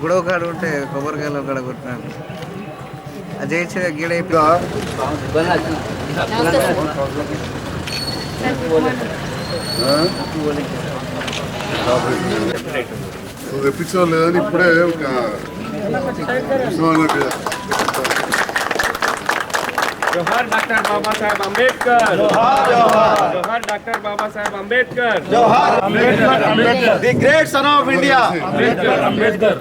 గుడవ కాడ ఉంటే కొబ్బరికాయలు కాడ కొట్టినాను. అది చేసే గీడ నువ్వు లేదని ఇప్పుడే ఒక? जोहार डॉक्टर बाबा साहेब अम्बेडकर जोहार जोहार doctor Baba Saheb Ambedkar the great son of India Ambedkar Ambedkar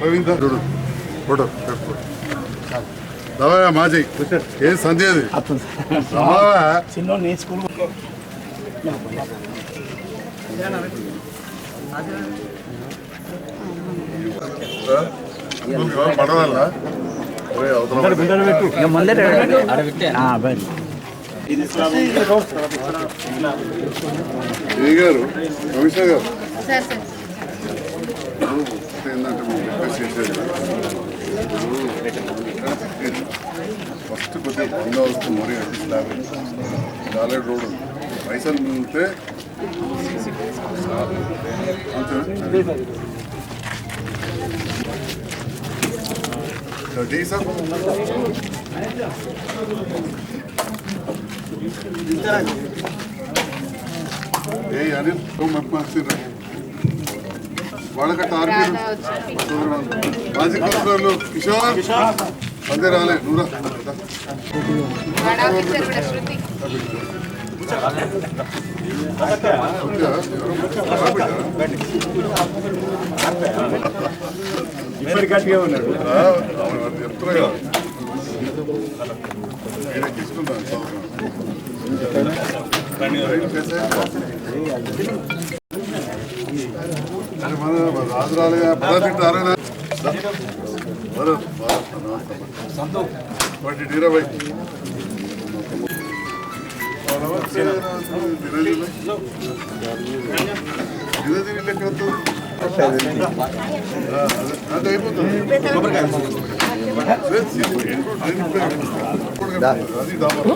Praveen దా, చూడు ఫోటో పెట్టుకో. రావయ్యా మాజీ ఏం సంధ్య అది రావా పడవాలా అవతల ఏ గారు కమిషనర్ గారు ఫస్ట్ కొద్దిగా బంగా వస్తుంది మరీ అది స్లాబ్ రోడ్ ఉంది పైసలు ఉంటే Neredeyse ఏ అనిల్ మర్మాసిరా వాళ్ళకట్ట ఆర్మీలు మాజీ కౌన్సిలర్లు కిషోర్ అంతే రాలే నూరా ఎవరు వాడ గట్టిగా ఉన్నాడు చెప్తున్నా అరే పదహారు ఆరేనా భరత్ భరత్ వాటి అది అయిపోతుంది అది దాబా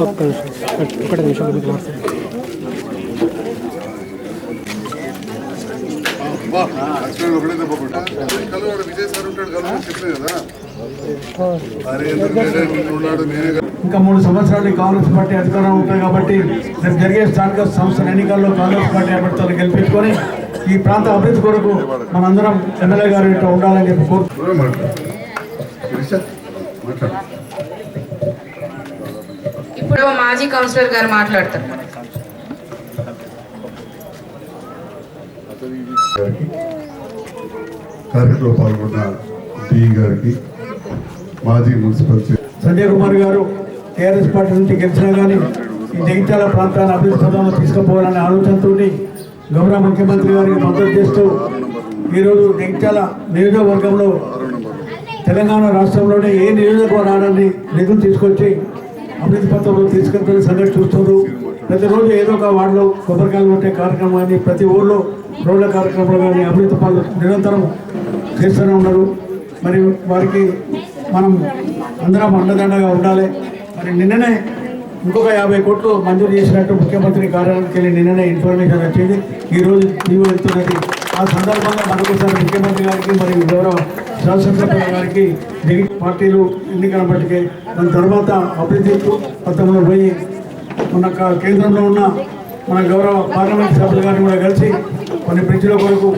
ఒక్క నిమిషం ఇంకా మూడు సంవత్సరాలు కాంగ్రెస్ పార్టీ అధికారం ఉంటుంది కాబట్టి రేపు జరిగే స్థానిక సంస్థల ఎన్నికల్లో కాంగ్రెస్ పార్టీ అభ్యర్థులు గెలిపించుకొని ఈ ప్రాంత అభివృద్ధి కొరకు మనందరం ఎమ్మెల్యే గారు ఇట్లా ఉండాలని చెప్పి ఇప్పుడు మాజీ కౌన్సిలర్ గారు మాట్లాడతారు. కార్యక్రమంలో పాల్గొన్న డి గారికి మాజీ మున్సిపల్ సంజయ్ కుమార్ గారు టీఆర్ఎస్ పార్టీ నుంచి గెలిచినా కానీ ఈ జగిత్యాల ప్రాంతాన్ని అభివృద్ధి పదంలో తీసుకుపోవాలనే ఆలోచనతో గౌరవ ముఖ్యమంత్రి గారికి మద్దతు చేస్తూ ఈరోజు నెంచాల నియోజకవర్గంలో తెలంగాణ రాష్ట్రంలోనే ఏ నియోజకవర్గాన్ని నిధులు తీసుకొచ్చి అభివృద్ధి పత్రంలో తీసుకెళ్తున్న సంగతి చూస్తున్నారు. ప్రతిరోజు ఏదో ఒక వార్డులో కొబ్బరికాయలు కొట్టే కార్యక్రమాన్ని ప్రతి ఊళ్ళో రోడ్ల కార్యక్రమాలు కానీ అభివృద్ధి పనులు నిరంతరం చేస్తూనే ఉన్నారు. మరి వారికి మనం అందరం అండదండగా ఉండాలి. మరి నిన్ననే ఇంకొక యాభై కోట్లు మంజూరు చేసినట్టు ముఖ్యమంత్రి కార్యాలయానికి వెళ్ళి నిన్ననే ఇన్ఫర్మేషన్ వచ్చింది. ఈరోజు నీవు వెళ్తున్నది. ఆ సందర్భంగా మరొకసారి ముఖ్యమంత్రి గారికి మరియు గౌరవ శాసనసభ్యుల గారికి నెగిటివ్ పార్టీలు ఎన్నికల బట్టికే దాని తర్వాత అభివృద్ధి పథంలో పోయి మన కేంద్రంలో ఉన్న మన గౌరవ పార్లమెంట్ సభ్యులు గారిని కూడా కలిసి కొన్ని బ్రిడ్జ్ల కొరకు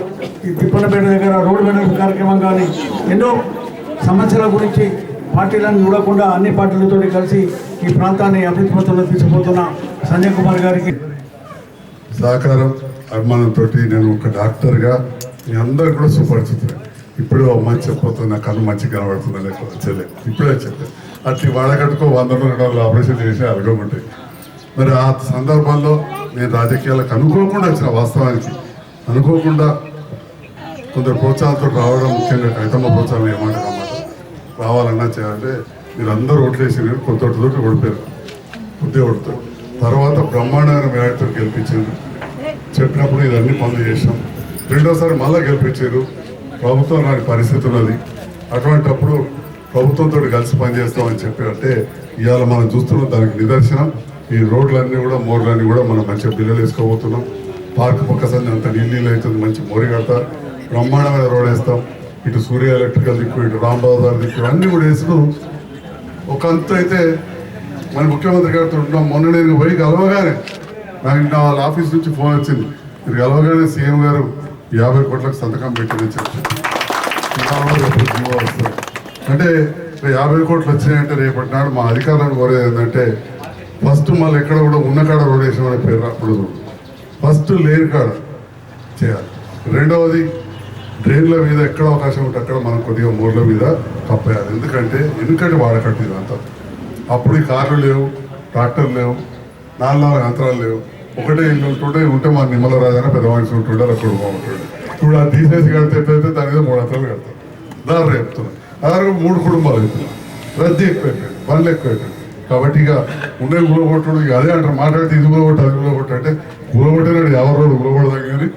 ఈ తిప్పలపేట దగ్గర రోడ్డు వెడల్పు కార్యక్రమం కానీ ఎన్నో సమస్యల గురించి పార్టీలను చూడకుండా అన్ని పార్టీలతో కలిసి ఈ ప్రాంతాన్ని అభివృద్ధి పథంలో తీసుకుపోతున్న సంజయ్ కుమార్ గారికి సహకారం అభిమానంతో నేను ఒక డాక్టర్గా మీ అందరు కూడా సుపరిచితులు. ఇప్పుడు మంచి చెప్పబోతుంది నా కన్ను మంచి కనబడుతుంది లేకపోతే వచ్చేది ఇప్పుడే చెప్పాను అట్లా వాళ్ళకట్టుకో వంద రెండు ఆపరేషన్ చేసి అడగకుంటాయి మరి ఆ సందర్భంలో నేను రాజకీయాలకు అనుకోకుండా వచ్చిన వాస్తవానికి అనుకోకుండా కొందరు ప్రోత్సాహంతో రావడం ముఖ్యంగా కవితమ్మ ప్రోత్సాహం ఏమంటారు అన్నమాట రావాలన్నా చేయాలంటే మీరు అందరూ ఓట్లేసి కొంత తోటి ఓడిపోయారు. కొద్దిగా ఓడిపోయారు తర్వాత బ్రహ్మాండమైన మేడతో గెలిపించారు. చెప్పినప్పుడు ఇదన్నీ పనులు చేసినాం రెండోసారి మళ్ళీ గెలిపించారు. ప్రభుత్వం నాటి పరిస్థితి ఉన్నది. అటువంటప్పుడు ప్రభుత్వంతో కలిసి పనిచేస్తామని చెప్పారంటే ఇవాళ మనం చూస్తున్నాం. దానికి నిదర్శనం. ఈ రోడ్లన్నీ కూడా మోర్లన్నీ కూడా మనం మంచిగా బిల్లలు వేసుకోబోతున్నాం. పార్క్ పక్క సంది అంత నీళ్ళు నీళ్ళు అవుతుంది. మంచి మోరి కడతా. బ్రహ్మాండమైన రోడ్ వేస్తాం. ఇటు సూర్య ఎలక్ట్రికల్ దిక్కు ఇటు రాంబాబు దిక్కు అన్నీ కూడా వేస్తూ ఒక అంత అయితే మన ముఖ్యమంత్రి గారితో ఉన్నాం. మొన్న నేను పోయి కలవగానే నాకు నా వాళ్ళ ఆఫీస్ నుంచి ఫోన్ వచ్చింది. మీరు కలవగానే సీఎం గారు యాభై కోట్లకు సంతకం పెట్టిందని చెప్పారు. అంటే యాభై కోట్లు వచ్చినాయంటే రేపటి నాడు మా అధికారులను కోరేది ఏంటంటే ఫస్ట్ మళ్ళీ ఎక్కడ కూడా ఉన్న కాడ రోడ్ వేసామనే పేరు రాకూడదు. ఫస్ట్ లేని కాడ చేయాలి. రెండవది డ్రైన్ల మీద ఎక్కడ అవకాశం ఉంటే అక్కడ మనం కొద్దిగా మూడ్ల మీద కప్పేయాలి ఎందుకంటే ఎందుకంటే వాడకట్టు ఇదంతా అప్పుడు ఈ కార్లు లేవు ట్రాక్టర్లు లేవు నాలుగు నాలుగు యంత్రాలు లేవు. ఒకటే ఇల్లు ఉంటుంటే ఉంటే మా నిమ్మల రాజాన పెద్ద మనిషి ఉంటుండే అక్కడ బాగుంటుండే ఇప్పుడు అది తీసేసి కడితే ఎట్లయితే దాని మీద మూడు యంత్రాలు కడతారు. దారి రేపుతున్నాయి అదే మూడు కుటుంబాలు అవుతున్నాయి రద్దీ ఎక్కువైపోయింది. పనులు ఎక్కువైపోయింది. కాబట్టి ఇక ఉండే గులగొట్టుడు ఇక అదే అంటారు. మాట్లాడితే ఇది గులగొట్టు అది గులగొట్టు అంటే గులగొట్టినాడు ఎవరు రోడ్డు కానీ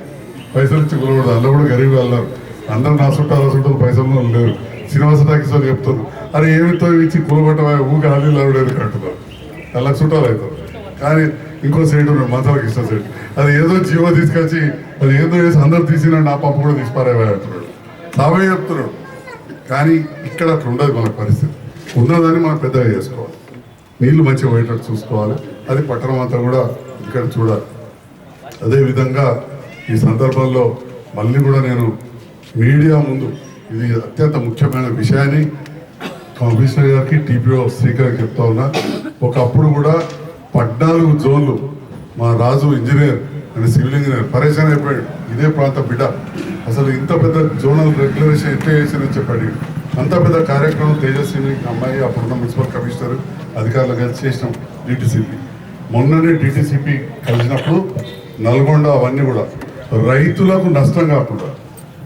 పైసలు ఇచ్చి గులగొడదు అందులో కూడా గరీబ్ అన్నారు అందరు నా చుట్టాల చుట్టాలు పైసలు లేరు. శ్రీనివాస టాకీస్ వాళ్ళు చెప్తారు అరే ఏమితో ఇచ్చి కులగొట్టవా ఊగా అది లేదు కట్టుతారు అలా చుట్టాలు అవుతారు కానీ ఇంకో సైడ్ ఉన్నాడు మంచాలకు ఇష్టం సైడ్ అది ఏదో జీవో తీసుకొచ్చి అది ఏదో వేసి అందరు తీసిన నా పంపు కూడా తీసిపారేవా? అంటున్నాడు. తావే చెప్తున్నాడు. కానీ ఇక్కడ అట్లా ఉండదు మన పరిస్థితి. ఉన్నదాన్ని మనం పెద్దగా చేసుకోవాలి. నీళ్ళు మంచిగా పోయేటట్టు చూసుకోవాలి. అది పట్టణం అంతా కూడా ఇక్కడ చూడాలి. అదేవిధంగా ఈ సందర్భంలో మళ్ళీ కూడా నేను మీడియా ముందు ఇది అత్యంత ముఖ్యమైన విషయాన్ని కమిషనర్ గారికి టీపీఓ శ్రీకర్ చెప్తా ఉన్నా. ఒకప్పుడు కూడా పద్నాలుగు జోన్లు మా Raju engineer and civil engineer పరేషాన్ అయిపోయాడు. ఇదే ప్రాంత బిడ్డ. అసలు ఇంత పెద్ద జోనల్ రెగ్యులేషన్ ఎట్లా చేసిందని చెప్పాడు. అంత పెద్ద కార్యక్రమం తేజస్విని అమ్మాయి అప్పుడున్న మున్సిపల్ కమిషనర్ అధికారులు కలిసి చేసినాం డిటిసిపి. మొన్ననే డిటిసిపి కలిసినప్పుడు నల్గొండ అవన్నీ కూడా రైతులకు నష్టం కాకుండా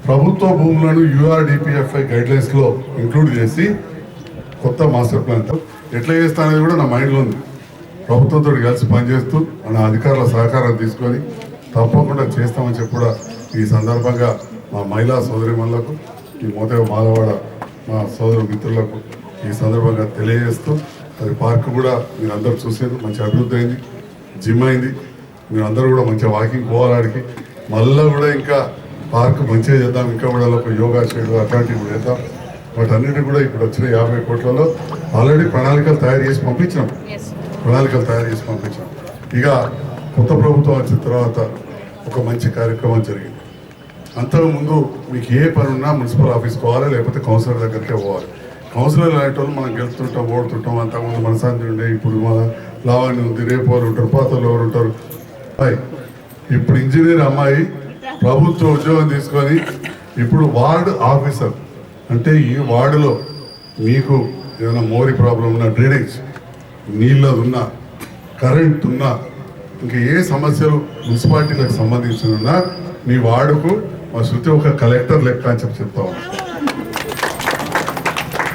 ప్రభుత్వ భూములను యూఆర్డిపిఎఫ్ఐ గైడ్ లైన్స్లో ఇంక్లూడ్ చేసి కొత్త మాస్టర్ ప్లాన్ ఎట్లా చేస్తా అనేది కూడా నా మైండ్లో ఉంది. ప్రభుత్వంతో కలిసి పనిచేస్తూ మన అధికారుల సహకారం తీసుకొని తప్పకుండా చేస్తామని చెప్పి కూడా ఈ సందర్భంగా మా మహిళా సోదరిమణులకు ఈ మోతే మాలవాడ మా సోదరు మిత్రులకు ఈ సందర్భంగా తెలియజేస్తూ అది పార్క్ కూడా మీరు అందరూ చూసారు మంచి అభివృద్ధి అయింది జిమ్ అయింది. మీరు అందరూ కూడా మంచిగా వాకింగ్ పోవాలి ఆడికి మళ్ళీ కూడా ఇంకా పార్క్ మంచిగా చేద్దాం ఇంకా కూడా ఒక యోగా చేయడం అట్లాంటివి కూడా చేద్దాం. వాటన్నిటి కూడా ఇప్పుడు వచ్చిన యాభై కోట్లలో ఆల్రెడీ ప్రణాళికలు తయారు చేసి పంపించినాం. ప్రణాళికలు తయారు చేసి పంపించాం ఇక కొత్త ప్రభుత్వం వచ్చిన తర్వాత ఒక మంచి కార్యక్రమం జరిగింది. అంతకుముందు మీకు ఏ పని ఉన్నా మున్సిపల్ ఆఫీస్కి పోవాలి లేకపోతే కౌన్సిలర్ దగ్గరికే పోవాలి. కౌన్సిలర్ వాళ్ళు మనం గెలుస్తుంటాం ఓడుతుంటాం అంతకుముందు మనశాంతి ఉండే ఇప్పుడు మన లావాణి ఉంది రేపు వాళ్ళు ఉంటారు పాతలు ఎవరు ఉంటారు. ఇప్పుడు ఇంజనీర్ అమ్మాయి ప్రభుత్వ ఉద్యోగం తీసుకొని ఇప్పుడు వార్డు ఆఫీసర్. అంటే ఈ వార్డులో మీకు ఏదైనా మోరీ ప్రాబ్లం ఉన్నా డ్రైనేజ్ నీళ్ళది ఉన్నా కరెంట్ ఉన్నా ఇంకా ఏ సమస్యలు మున్సిపాలిటీలకు సంబంధించిన ఉన్నా మీ వార్డుకు మా శృతి ఒక కలెక్టర్ లెక్క అని చెప్పి చెప్తా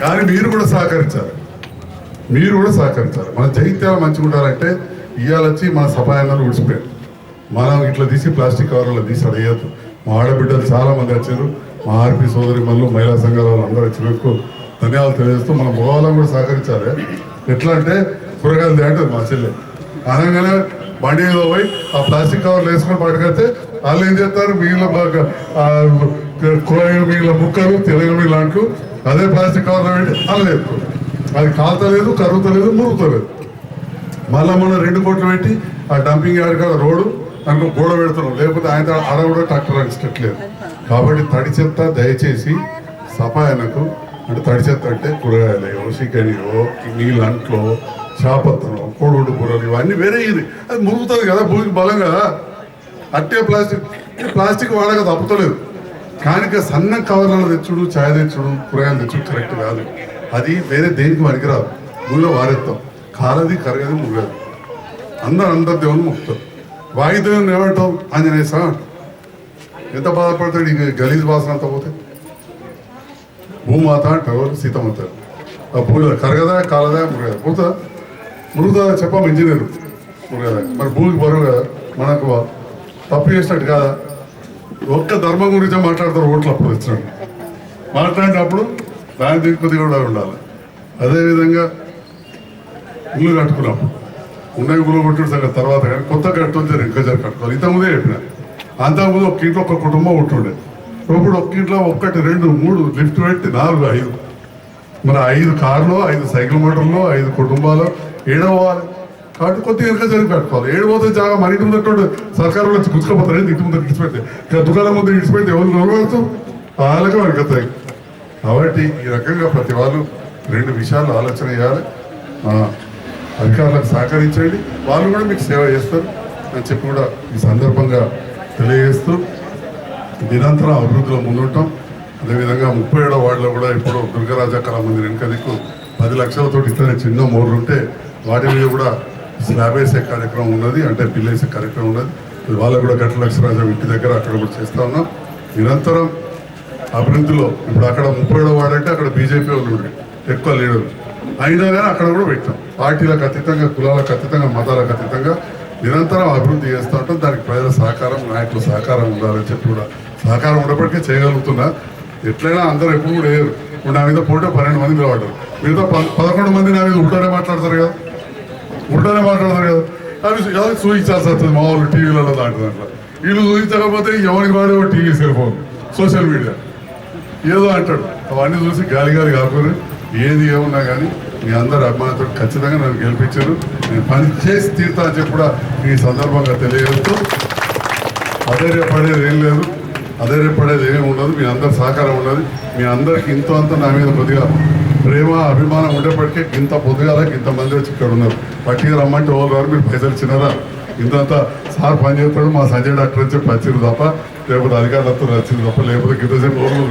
కానీ మీరు కూడా సహకరించాలి. మీరు కూడా సహకరించాలి. మన జైత్యాలు మంచిగా ఉండాలంటే ఇవాళ వచ్చి మన సభాయన్నాలు ఉడిచిపోయారు మనం ఇట్లా తీసి ప్లాస్టిక్ కవర్లో తీసి అడగద్దు మా ఆడబిడ్డలు చాలామంది వచ్చారు. మా ఆర్పి సోదరి మళ్ళీ మహిళా సంఘాల వాళ్ళు అందరూ వచ్చినందుకు ధన్యవాదాలు తెలియజేస్తూ మన మగవాళ్ళం కూడా సహకరించాలి. ఎట్లా అంటే కూరగాయలు తింటుంది మా చెల్లె. అనగానే బండిలో పోయి ఆ ప్లాస్టిక్ కవర్లు వేసుకొని పట్టుకెళ్తే వాళ్ళు ఏం చేస్తారు? మిగిలిన బాగా కూరగాయలు మిగిలిన ముక్కలు తెలుగు లాంటి అదే ప్లాస్టిక్ కవర్లో పెట్టి అలా చెప్తారు అది కాలుతలేదు కరుగుతలేదు మురుగుతలేదు. మళ్ళా మనం రెండు కోట్లు పెట్టి ఆ డంపింగ్ యార్డ్ కాడ రోడ్డు దానికి గోడ పెడుతున్నాం లేకపోతే ఆయన ఆడ కూడా ట్రాక్టర్ అనిపించట్లేదు కాబట్టి తడి చెత్త దయచేసి సపాయనకు అంటే తడి చెత్త అంటే కూరగాయలు చికెన్లో నీళ్ళ అంట్లో చేపత్తనం కోడిగుడ్డు కూరలు ఇవన్నీ వేరే ఇది. అది మురుగుతుంది కదా భూమికి బలం కదా అట్టే ప్లాస్టిక్ ప్లాస్టిక్ వాడక తప్పుతలేదు. కానీ ఇక సన్న కవర్లలో తెచ్చుడు ఛాయ్ తెచ్చుడు కూరగాయలు తెచ్చుడు కరెక్ట్ కాదు. అది వేరే దేనికి పనికిరాదు. భూమిలో వారెత్తాం. కాలది కరగది మురగదు. అందరు అందరు దేవుని ముక్తారు. వాయిద్యం ఏమంటావు ఆంజనేయ స్వామి ఎంత బాధపడతాడు ఇంక గలీజ్ వాసన అంతా పోతే? భూమాత అంటారు సీతమాత ఆ భూమి కరగదా కాలదా మురగదా? పోతుందా మురుగుదా చెప్పాము ఇంజనీర్. మురగదా. మరి భూమికి బరువు కదా. మనకు తప్పు చేసినట్టు కాదా? ఒక్క ధర్మం గురించే మాట్లాడతారు ఓట్లు అప్పుడు ఇచ్చినట్టు మాట్లాడినప్పుడు దాని దీని కొద్దిగా కూడా ఉండాలి. అదేవిధంగా ఇల్లు కట్టుకున్నప్పుడు. ఉన్నవి ఇల్లు సంగతి తర్వాత కానీ కొత్త కట్టుకుంటే ఇంకా జర కట్టుకోవాలి. ఇంతకుముందే చెప్పిన. అంతకుముందు ఒక ఇంట్లో ఒక కుటుంబం ఉంటుండే ఇప్పుడు ఒక్క ఇంట్లో ఒక్కటి రెండు మూడు లిఫ్ట్ పెట్టి నాలుగు ఐదు. మరి ఐదు కార్లు ఐదు సైకిల్ మోటార్లు ఐదు కుటుంబాలు ఏడవాలి కాబట్టి కొద్దిగా వెనక జరిగి కట్టుకోవాలి. ఏడు పోతే జాగా మన ఇంటి ముందు సర్కారు వచ్చి గుచ్చుకోపోతారు. ఏంది ఇంటి ముందు ఇడిచిపెడితే? ఇక దుకాణం ముందు ఇడిచిపెడితే ఎవరు నిలబడుతూ వాళ్ళకే వరకతాయి కాబట్టి ఈ రకంగా ప్రతి వాళ్ళు రెండు విషయాలు ఆలోచన చేయాలి. అధికారులకు సహకరించండి. వాళ్ళు కూడా మీకు సేవ చేస్తారు. అని చెప్పి కూడా ఈ సందర్భంగా తెలియజేస్తూ నిరంతరం అభివృద్ధిలో ముందుంటాం. అదేవిధంగా ముప్పై ఏడో వార్డులో కూడా ఇప్పుడు దుర్గరాజ కళా మందిర్ వెనుక దిక్కు పది లక్షలతో ఇతనే చిన్న మోర్లు ఉంటే వాటి మీద కూడా స్లాబ్ వేసే కార్యక్రమం ఉన్నది. అంటే పిల్లేసే వేసే కార్యక్రమం ఉన్నది. వాళ్ళకు కూడా గట్ల లక్షరాజం ఇంటి దగ్గర అక్కడ కూడా చేస్తూ ఉన్నాం. నిరంతరం అభివృద్ధిలో ఇప్పుడు అక్కడ ముప్పై ఏడో వార్డు అంటే అక్కడ బీజేపీ వాళ్ళు ఎక్కువ లీడర్లు. అయినా కానీ అక్కడ కూడా పెట్టాం. పార్టీలకు అతీతంగా కులాలకు అతీతంగా మతాలకు అతీతంగా నిరంతరం అభివృద్ధి చేస్తూ ఉంటాం. దానికి ప్రజల సహకారం నాయకుల సహకారం ఉండాలని చెప్పి కూడా సహకారం ఉన్నప్పటికీ చేయగలుగుతున్నా. ఎట్లయినా అందరూ ఎప్పుడు కూడా ఇప్పుడు నా మీద పోటీ పన్నెండు మంది నిలబడ్డారు. మిగతా ప- పదకొండు మంది నా మీద ఉంటానే మాట్లాడతారు కదా. ఉంటానే మాట్లాడతారు కదా. అవి అది చూపించాల్సి వస్తుంది మా వాళ్ళు టీవీలలో దాంట్లో దాంట్లో. వీళ్ళు చూపించకపోతే ఎవరికి వాడే TV cell phone social media. ఏదో అంటాడు. అవన్నీ చూసి గాలి గాలి కాకుండా ఏది ఏమున్నా కానీ మీ అందరు అభిమానులు ఖచ్చితంగా నన్ను గెలిపించారు. నేను పని చేసి తీరుతా అని చెప్పి కూడా ఈ సందర్భంగా తెలియజేస్తూ అధైర్యపడేది ఏం లేదు. అధైర్యపడేది ఏమి ఉండదు. మీ అందరి సహకారం ఉన్నది. మీ అందరికి ఇంత అంత నా మీద కొద్దిగా ప్రేమ అభిమానం ఉండేప్పటికీ ఇంత పొద్దుగాల ఇంత మంది వచ్చి ఇక్కడ ఉన్నారు. పట్టిగా రమ్మంటే వాళ్ళు రారు మీరు పైసలు ఇచ్చినారా? ఇంతంతా సార్ పని చేస్తాడు. మా సంజయ్ డాక్టర్ అని చెప్పి వచ్చింది తప్ప లేకపోతే అధికారులతో వచ్చింది తప్ప లేకపోతే గిద్ద సేపు రోజు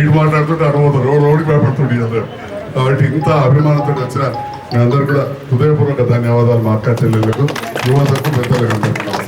ఇటు మాట్లాడుతుంటే అటు పోతారు. రోడ్ రోడ్డు భయపడుతుంది అందరూ. కాబట్టి ఇంత అభిమానంతో వచ్చిన మీ అందరూ కూడా హృదయపూర్వక ధన్యవాదాలు మా అక్క చెల్లెళ్ళకు యువతకు పెద్దలకు అందరికీ